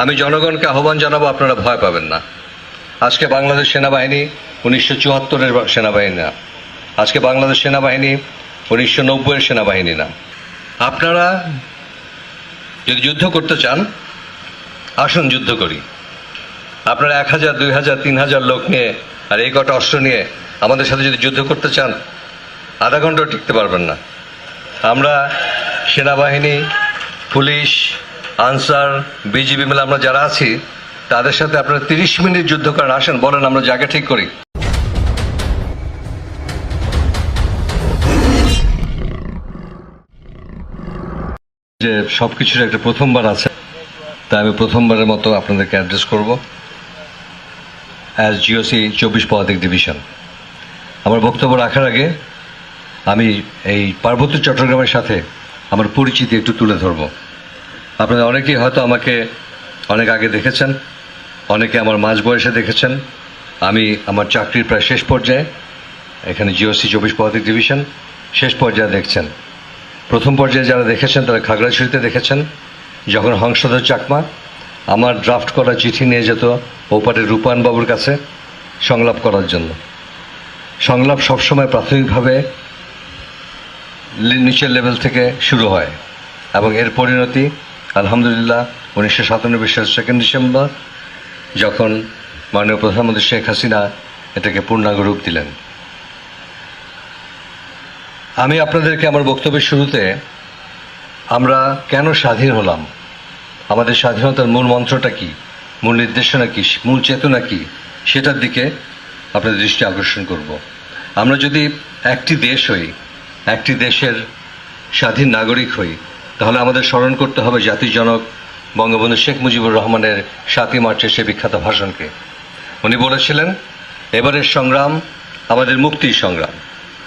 আমি জনগণকে আহ্বান জানাব, আপনারা ভয় পাবেন না। আজকে বাংলাদেশ সেনাবাহিনী উনিশশো চুয়াত্তরের সেনাবাহিনী না। আজকে বাংলাদেশ সেনাবাহিনী উনিশশো নব্বইয়ের সেনাবাহিনী না। আপনারা যদি যুদ্ধ করতে চান, আসুন যুদ্ধ করি। আপনারা এক হাজার, দুই হাজার, তিন হাজার লোক নিয়ে আর এই কটা অস্ত্র নিয়ে আমাদের সাথে যদি যুদ্ধ করতে চান, আধা ঘন্টাও টিকতে পারবেন না। আমরা সেনাবাহিনী, পুলিশ আনসার, বিজিবি মিলে আমরা যারা আছি, তাদের সাথে আপনারা তিরিশ মিনিট যুদ্ধ করেন। আসেন, বলেন, আমরা জায়গা ঠিক করি। যে সব কিছুর একটা প্রথমবার আছে, তাই আমি প্রথমবারের মতো আপনাদেরকে অ্যাড্রেস করব। অ্যাজ জিওসি চব্বিশ পদাতিক ডিভিশন। আমার বক্তব্য রাখার আগে, আমি এই পার্বত্য চট্টগ্রামের সাথে আমার পরিচিতি একটু তুলে ধরব। আপনারা অনেকেই হয়তো আমাকে অনেক আগে দেখেছেন, অনেকে আমার মাঝ বয়সে দেখেছেন। আমি আমার চাকরির প্রায় শেষ পর্যায়ে, এখানে জিওসি চব্বিশ পদাতিক ডিভিশন, শেষ পর্যায়ে দেখছেন। প্রথম পর্যায়ে যারা দেখেছেন তারা খাগড়াছড়িতে দেখেছেন। যখন হংসধর চাকমা আমার ড্রাফট করা চিঠি নিয়ে যেত ওপারের রূপায়ণ বাবুর কাছে সংলাপ করার জন্য। সংলাপ সবসময় প্রাথমিকভাবে নিচের লেভেল থেকে শুরু হয় এবং এর পরিণতি আলহামদুলিল্লাহ, উনিশশো সাতানব্বই সালের সেকেন্ড ডিসেম্বর যখন মাননীয় প্রধানমন্ত্রী শেখ হাসিনা এটাকে পূর্ণাঙ্গ রূপ দিলেন। আমি আপনাদেরকে আমার বক্তব্যের শুরুতে, আমরা কেন স্বাধীন হলাম? আমাদের স্বাধীনতার মূল মন্ত্রটা কি? মূল নির্দেশনা কি? মূল চেতনা কি? সেটার দিকে আপনাদের দৃষ্টি আকর্ষণ করব। আমরা যদি একটি দেশ হই, একটি দেশের স্বাধীন নাগরিক হই তাহলে আমাদের স্মরণ করতে হবে জাতির জনক বঙ্গবন্ধু শেখ মুজিবুর রহমানের সাতই মার্চের সে বিখ্যাত ভাষণকে। উনি বলেছিলেন, এবারের সংগ্রাম আমাদের মুক্তির সংগ্রাম,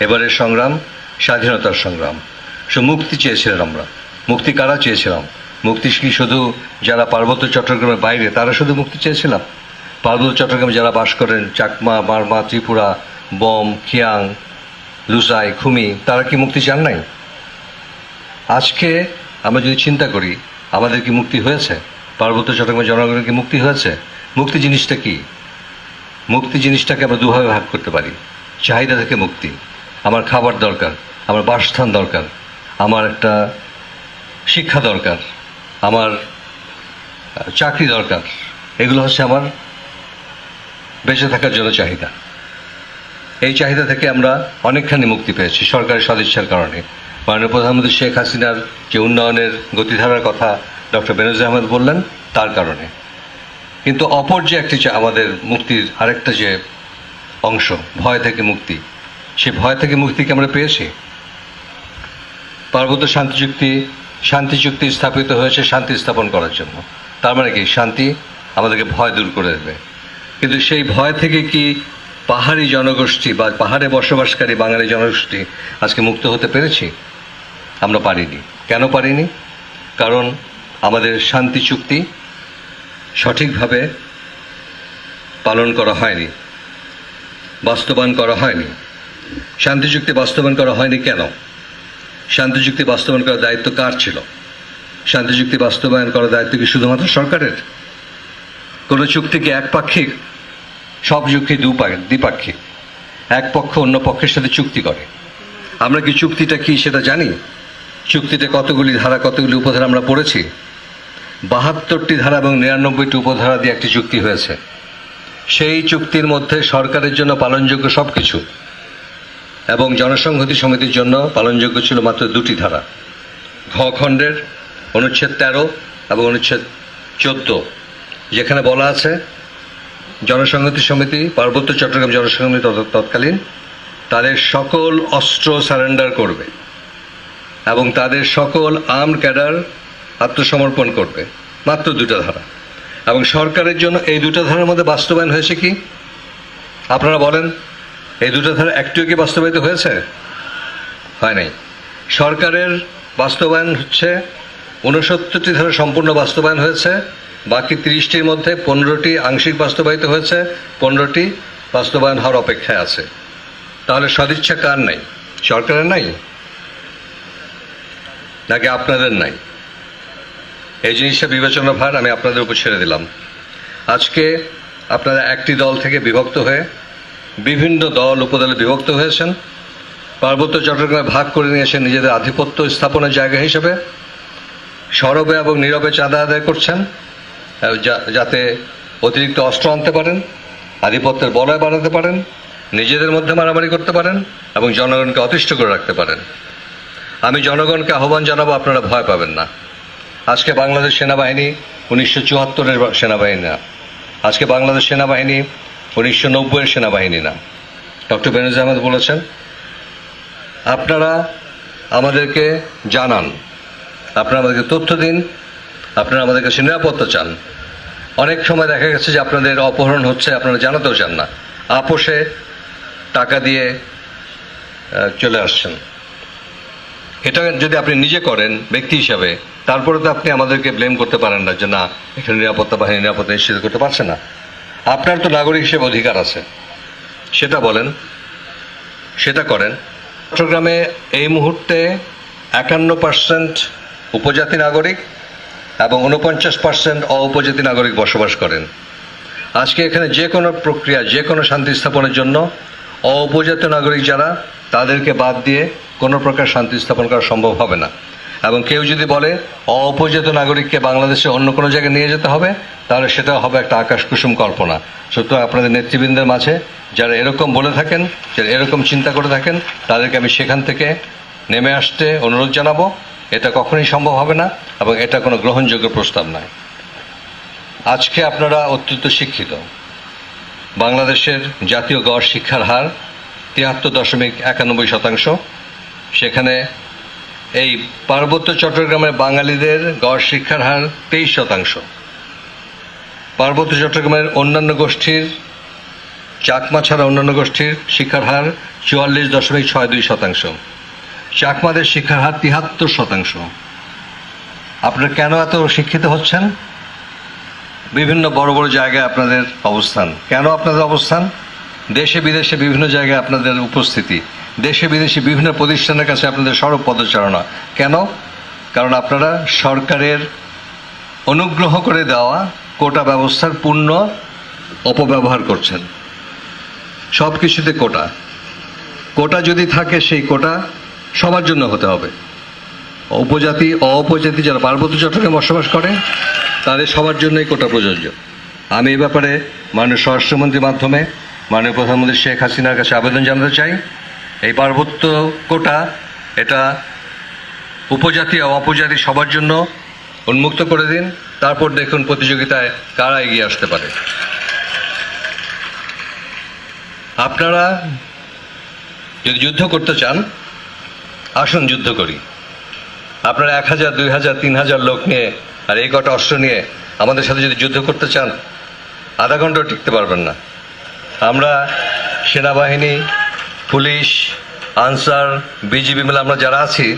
এবারের সংগ্রাম স্বাধীনতার সংগ্রাম। সে মুক্তি চেয়েছিলেন আমরা। মুক্তি কারা চেয়েছিলাম? মুক্তি কি শুধু যারা পার্বত্য চট্টগ্রামের বাইরে, তারা শুধু মুক্তি চেয়েছিলাম? পার্বত্য চট্টগ্রামে যারা বাস করেন, চাকমা, বার্মা, ত্রিপুরা, বম, খিয়াং লুসাই খুমি, তারা কি মুক্তি চান নাই? আজকে আমরা যদি চিন্তা করি, আমাদের কি মুক্তি হয়েছে? পার্বত্য চট্টগ্রামের জনগণের কি মুক্তি হয়েছে? মুক্তি জিনিসটা কি? মুক্তি জিনিসটাকে আমরা দুভাবে ভাগ করতে পারি। চাহিদা থেকে মুক্তি। আমার খাবার দরকার, আমার বাসস্থান দরকার, আমার একটা শিক্ষা দরকার, আমার চাকরি দরকার। এগুলো হচ্ছে আমার বেঁচে থাকার জন্য চাহিদা। এই চাহিদা থেকে আমরা অনেকখানি মুক্তি পেয়েছি সরকারের সদিচ্ছার কারণে। মাননীয় প্রধানমন্ত্রী শেখ হাসিনার যে উন্নয়নের গতিধারার কথা ডক্টর বেনজির আহমেদ বললেন, তার কারণে। কিন্তু অপর যে একটি চা- আমাদের মুক্তির আরেকটা যে অংশ, ভয় থেকে মুক্তি, সে ভয় থেকে মুক্তিকে আমরা পেয়েছি? পার্বত্য শান্তি চুক্তি শান্তি চুক্তি স্থাপিত হয়েছে শান্তি স্থাপন করার জন্য। তার মানে কি, শান্তি আমাদেরকে ভয় দূর করে দেবে। কিন্তু সেই ভয় থেকে কি পাহাড়ি জনগোষ্ঠী বা পাহাড়ে বসবাসকারী বাঙালি জনগোষ্ঠী আজকে মুক্ত হতে পেরেছি? আমরা পারিনি। কেন পারিনি? কারণ আমাদের শান্তি চুক্তি সঠিকভাবে পালন করা হয়নি। বাস্তবায়ন করা হয়নি। শান্তি চুক্তি বাস্তবায়ন করা হয়নি কেন? শান্তি চুক্তি বাস্তবায়ন করার দায়িত্ব কার ছিল? শান্তি চুক্তি বাস্তবায়ন করার দায়িত্ব কি শুধুমাত্র সরকারের? কোনো চুক্তি কি একপাক্ষিক? সব চুক্তি দ্বিপাক্ষিক। এক পক্ষ অন্য পক্ষের সাথে চুক্তি করে। আমরা কি চুক্তিটা কি সেটা জানি? চুক্তিতে কতগুলি ধারা, কতগুলি উপধারা আমরা পড়েছি? বাহাত্তরটি ধারা এবং নিরানব্বইটি উপধারা দিয়ে একটি চুক্তি হয়েছে। সেই চুক্তির মধ্যে সরকারের জন্য পালনযোগ্য সব কিছু এবং জনসংহতি সমিতির জন্য পালনযোগ্য ছিল মাত্র দুটি ধারা। ঘ খণ্ডের অনুচ্ছেদ তেরো এবং অনুচ্ছেদ চোদ্দ, যেখানে বলা আছে, জনসংহতি সমিতি, পার্বত্য চট্টগ্রাম জনসংহতি তৎকালীন, তাদের সকল অস্ত্র সারেন্ডার করবে। এবং তাদের সকল আর্ম ক্যাডার আত্মসমর্পণ করবে। মাত্র দুটো ধারা। এবং সরকারের জন্য এই দুটো ধারার মধ্যে বাস্তবায়ন হয়েছে কি? আপনারা বলেন, এই দুটো ধারা একটিও কি বাস্তবায়িত হয়েছে? হয় নাই। সরকারের বাস্তবায়ন হচ্ছে উনসত্তরটি ধারা সম্পূর্ণ বাস্তবায়ন হয়েছে, বাকি তিরিশটির মধ্যে পনেরোটি আংশিক বাস্তবায়িত হয়েছে, পনেরোটি বাস্তবায়ন হওয়ার অপেক্ষায় আছে। তাহলে সদিচ্ছা কার নাই? সরকারের নাই? নাকি আপনাদের নাই? এই জিনিসটা বিবেচনা ভার, আমি আপনাদের উপর ছেড়ে দিলাম। আজকে আপনারা একটি দল থেকে বিভক্ত হয়ে বিভিন্ন দল উপদলে বিভক্ত হয়েছেন। পার্বত্য চট্টগ্রামে ভাগ করে নিয়েছেন নিজেদের আধিপত্য স্থাপনের জায়গা হিসেবে সরবে এবং নীরবে চাঁদা আদায় করছেন যাতে অতিরিক্ত অস্ত্র আনতে পারেন, আধিপত্যের বলয় বাড়াতে পারেন, নিজেদের মধ্যে মারামারি করতে পারেন এবং জনগণকে অতিষ্ঠ করে রাখতে পারেন। আমি জনগণকে আহ্বান জানাব, আপনারা ভয় পাবেন না। আজকে বাংলাদেশ সেনাবাহিনী উনিশশো চুয়াত্তরের সেনাবাহিনী না। আজকে বাংলাদেশ সেনাবাহিনী উনিশশো নব্বইয়ের সেনাবাহিনী না। ডক্টর বেনজ আহমেদ বলেছেন, আপনারা আমাদেরকে জানান, আপনারা আমাদেরকে তথ্য দিন, আপনারা আমাদের কাছে নিরাপত্তা চান। অনেক সময় দেখা গেছে যে আপনাদের অপহরণ হচ্ছে, আপনারা জানাতেও চান না। আপোষে টাকা দিয়ে চলে আসছেন। এটা যদি আপনি নিজে করেন, ব্যক্তি হিসাবে, তারপরে তো আপনি আমাদেরকে ব্লেম করতে পারেন না যে না, এখানে নিরাপত্তা বাহিনী, নিরাপত্তা নিশ্চিত করতে পারছে না। আপনার তো নাগরিক হিসেবে অধিকার আছে। সেটা বলেন, সেটা করেন। চট্টগ্রামে এই মুহূর্তে একান্ন পার্সেন্ট উপজাতি নাগরিক এবং উনপঞ্চাশ পার্সেন্ট অউপজাতি নাগরিক বসবাস করেন। আজকে এখানে যে কোনো প্রক্রিয়া, যে কোনো শান্তি স্থাপনের জন্য অউপজাতীয় নাগরিক যারা, তাদেরকে বাদ দিয়ে কোনো প্রকার শান্তি স্থাপন করা সম্ভব হবে না। এবং কেউ যদি বলে অপজাত নাগরিককে বাংলাদেশে অন্য কোনো জায়গায় নিয়ে যেতে হবে তাহলে সেটা হবে একটা আকাশ কুসুম কল্পনা। সুতরাং আপনাদের নেতৃবৃন্দের মাঝে যারা এরকম বলে থাকেন, যারা এরকম চিন্তা করে থাকেন, তাদেরকে আমি সেখান থেকে নেমে আসতে অনুরোধ জানাব। এটা কখনোই সম্ভব হবে না এবং এটা কোনো গ্রহণযোগ্য প্রস্তাব নয়। আজকে আপনারা অত্যন্ত শিক্ষিত। বাংলাদেশের জাতীয় গড় শিক্ষার হার তিয়াত্তর দশমিক একানব্বই শতাংশ। সেখানে এই পার্বত্য চট্টগ্রামের বাঙালিদের গড় শিক্ষার হার তেইশ শতাংশ। পার্বত্য চট্টগ্রামের অন্যান্য গোষ্ঠীর, চাকমা ছাড়া অন্যান্য গোষ্ঠীর শিক্ষার হার চুয়াল্লিশ দশমিক ছয় দুই শতাংশ। চাকমাদের শিক্ষার হার তিয়াত্তর শতাংশ। আপনারা কেন এত শিক্ষিত হচ্ছেন? বিভিন্ন বড় বড় জায়গায় আপনাদের অবস্থান। কেন আপনাদের অবস্থান? দেশে বিদেশে বিভিন্ন জায়গায় আপনাদের উপস্থিতি। দেশে বিদেশে বিভিন্ন প্রতিষ্ঠানের কাছে আপনাদের সড়ক পদচারণা। কেন? কারণ আপনারা সরকারের অনুগ্রহ করে দেওয়া কোটা ব্যবস্থার পূর্ণ অপব্যবহার করছেন। সব কিছুতে কোটা। কোটা যদি থাকে সেই কোটা সবার জন্য হতে হবে। উপজাতি অপজাতি যারা পার্বত্য চট্টগ্রামে বসবাস করে তাদের সবার জন্যই কোটা প্রযোজ্য। আমি এ ব্যাপারে মাননীয় স্বরাষ্ট্রমন্ত্রীর মাধ্যমে মাননীয় প্রধানমন্ত্রী শেখ হাসিনার কাছে আবেদন জানাতে চাই। এই পার্বত্য কোটা এটা উপজাতি ও অপজাতি সবার জন্য উন্মুক্ত করে দিন। তারপর দেখুন প্রতিযোগিতায় কারা এগিয়ে আসতে পারে। আপনারা যদি যুদ্ধ করতে চান, আসুন যুদ্ধ করি। আপনারা এক হাজার, দুই হাজার, তিন হাজার লোক নিয়ে আর এই কটা অস্ত্র নিয়ে আমাদের সাথে যদি যুদ্ধ করতে চান, আধা ঘন্টাও টিকতে পারবেন না। আমরা সেনাবাহিনী, পুলিশ, আনসার, বিজিবি মিলে আমরা যারা আছি,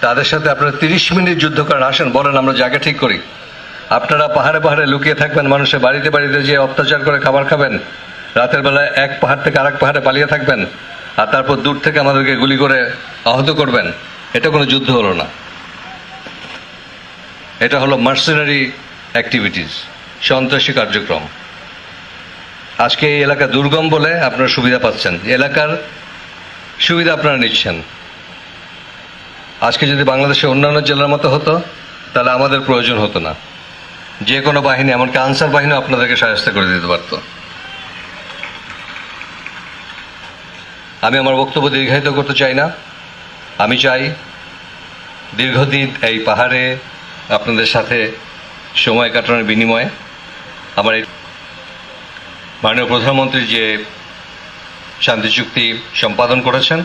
তাদের সাথে আপনারা তিরিশ মিনিট যুদ্ধ করেন। আসেন, বলেন, আমরা জায়গা ঠিক করি। আপনারা পাহাড়ে পাহাড়ে লুকিয়ে থাকবেন, মানুষের বাড়িতে বাড়িতে যে অত্যাচার করে খাবার খাবেন। রাতের বেলায় এক পাহাড় থেকে আরেক পাহাড়ে পালিয়ে থাকবেন। আর তারপর দূর থেকে আমাদেরকে গুলি করে আহত করবেন। এটা কোনো যুদ্ধ হলো না। এটা হলো মার্সেনারি অ্যাক্টিভিটিস সন্ত্রাসী কার্যক্রম। আজকে এই এলাকা দুর্গম বলে আপনারা সুবিধা পাচ্ছেন। এলাকার সুবিধা আপনারা নিচ্ছেন। আজকে যদি বাংলাদেশের অন্যান্য জেলার মতো হতো, তাহলে আমাদের প্রয়োজন হতো না। যে কোনো বাহিনী, এমনকি আনসার বাহিনী আপনাদেরকে সাহায্য করে দিতে পারতো। আমি আমার বক্তব্য দীর্ঘায়িত করতে চাই না। আমি চাই দীর্ঘদিন এই পাহাড়ে আপনাদের সাথে সময় কাটানোর বিনিময়ে আমার এই মাননীয় প্রধানমন্ত্রী যে শান্তি চুক্তি সম্পাদন করেছেন,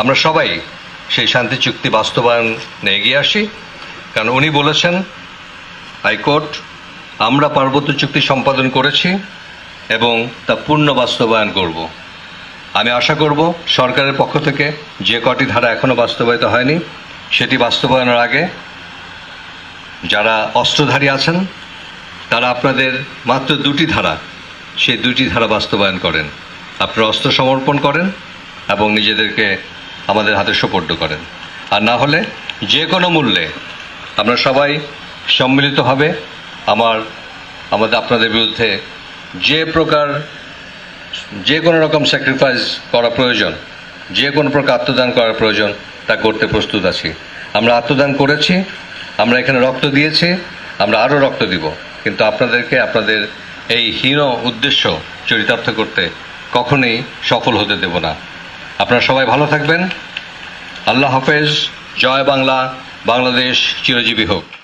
আমরা সবাই সেই শান্তি চুক্তি বাস্তবায়নে এগিয়ে আসি। কারণ উনি বলেছেন, হাইকোর্ট, আমরা পার্বত্য চুক্তি সম্পাদন করেছি এবং তা পূর্ণ বাস্তবায়ন করব। আমি আশা করব সরকারের পক্ষ থেকে যে কটি ধারা এখনও বাস্তবায়িত হয়নি, সেটি বাস্তবায়নের আগে যারা অস্ত্রধারী আছেন, তারা আপনাদের মাত্র দুটি ধারা, সেই দুটি ধারা বাস্তবায়ন করেন। আপনারা অস্ত্র সমর্পণ করেন এবং নিজেদেরকে আমাদের হাতে সোপর্দ করেন। আর না হলে যে কোনো মূল্যে আমরা সবাই সম্মিলিতভাবে আমার, আমাদের আপনাদের বিরুদ্ধে যে প্রকার, যে কোনো রকম স্যাক্রিফাইস করা প্রয়োজন, যে কোনো প্রকার আত্মদান করার প্রয়োজন, তা করতে প্রস্তুত আছি। আমরা আত্মদান করেছি আমরা এখানে রক্ত দিয়েছি, আমরা আরও রক্ত দিব। কিন্তু আপনাদেরকে আপনাদের এই হীন উদ্দেশ্য চরিতার্থ করতে কখনোই সফল হতে দেব না। আপনারা সবাই ভালো থাকবেন। আল্লাহ হাফেজ। জয় বাংলা। বাংলাদেশ চিরজীবী হোক।